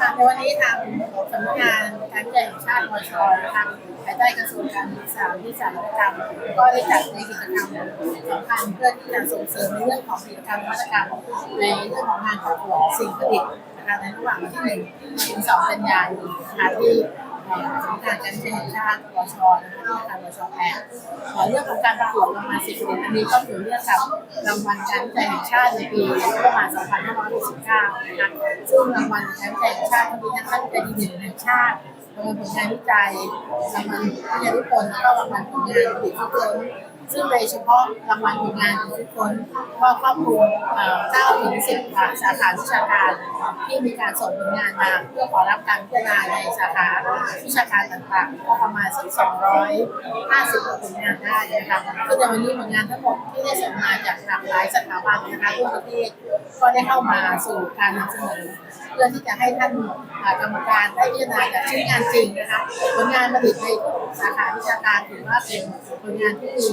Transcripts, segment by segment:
ค่ะในวันนี้ทางสำนักงานการวิจัยแห่งชาติวชนะคะภายใต้กระทรวงการศึกษาวิชาวัฒกรรมก็ได้จัดในกิจกรรมสำคัญเพื่อที่จะส่งเสริมในเรื่องของกิจกรรมวัตกรรมในเรื่องของงานประกสิ่งประดิษฐ์นะคะในระหว่างวันที่หนึ่งถึงสองกันยายนนะคะที่สำนักงานการวิจัยแห่งชาติวชนะคะทาคารชแปดเอ่เรื่องของการประกวดรางวัลสิ่งประดิษฐ์อันนี้ก็คือเรื่องกับรางวัลการวิจัยแห่งชาติในปีประมาณ2569นะคะซึ่งรางวัลการวิจัยแห่งชาติก็มีทั้งท่านเป็นดีเด่นแห่งชาติรางวัลผลงานวิจัยรางวัลวิทยานิพนธ์แล้วก็รางวัลผลงานผลิตที่เกินซึ่งโดยเฉพาะรางวัลผลงานผลิตที่คนก็ครอบคลุมเอ่อ9ถึง10สาขาวิชาการที่มีการส่งผลงานมาเพื่อขอรับการพิจารณาในสาขาวิชาการต่างๆก็ประมาณสัก250กว่าสิบผลงานได้นะคะซึ่งในวันนี้ผลงานทั้งหมดที่ได้ส่งมาจากหลากหลายสถาบันนะคะทั่วประเทศ ก็ได้เข้ามาสู่การนำเสนอเพื่อที่จะให้ท่านกรรมการได้พิจารณาจากชิ้นงานจริงนะคะผลงานผลิตในสาขาวิชาการถือว่าเป็นผลงานที่มี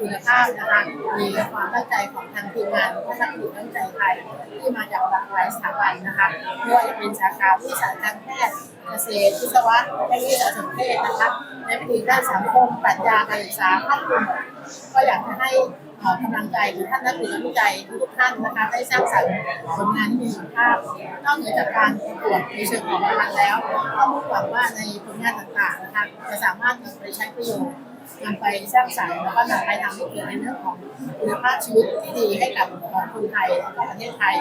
คุณภาพนะคะมีความตั้งใจของทางทีมงานและนักผลิตตั้งใจไทยที่มาจากหลากหลายสถาบันนะคะไม่ว่าจะเป็นสาขาวิชาการแพทย์ เกษตรวิศวะและวิชาสนเทศนะคะในปีด้านสังคมปรัชญาการศึกษาภาคลุมหมดก็อยากจะให้กำลังใจขอท่านนักเรียนวิจัยทุกท่านนะคะได้สร้างสรรค์ผลงานที่มีคุณภาพนอกเหนือจากการประกวดในเชิงของรางวัลแล้ว ก็มุ่งหวังว่าในผลงานต่างๆนะคะจะสามารถนำไปใช้ประโยชน์ นำไปสร้างสรรค์แล้วก็นำไปทำให้เกิดในเรื่องของคุณภาพชีวิตที่ดีให้กับคนไทยและก็ประเทศไทย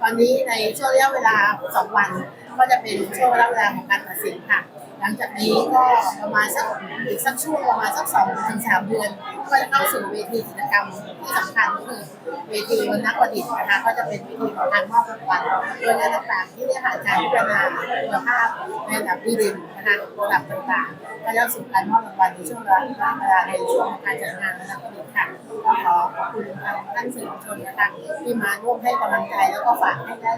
ตอนนี้ในช่วงระยะเวลา 2 วัน ก็จะเป็นช่วงระยะเวลาของการตัดสินค่ะ หลังจากนี้ก็ประมาณสักอีกสักช่วงประมาณสักสองถึงสามเดือน ก็จะเข้าสู่เวทีกิจกรรมที่สำคัญก็คือเวทีวันนักประดิษฐ์นะคะก็จะเป็นเวทีของการมอบรางวัลโดยงานต่างๆที่ได้ผ่านการพิจารณาคุณภาพในระดับดีเด่นนะคะระดับต่างๆก็จะสู่การมอบรางวัลในช่วงเวลาในช่วงการจัดงานวันนักประดิษฐ์ค่ะก็ขอขอบคุณทางท่านสื่อมวลชนนะคะที่มาร่วมให้กำลังใจแล้วก็ฝากให้ได้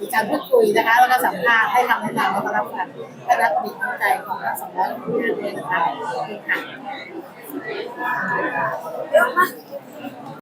มีการพูดคุยนะคะแล้วก็สัมภาษณ์ให้คำแนะนำแล้วก็รับฟังและรับผิดน้ำใจของทั้งสองร้อยคนงานเลยนะคะขอบคุณค่ะเยอะมาก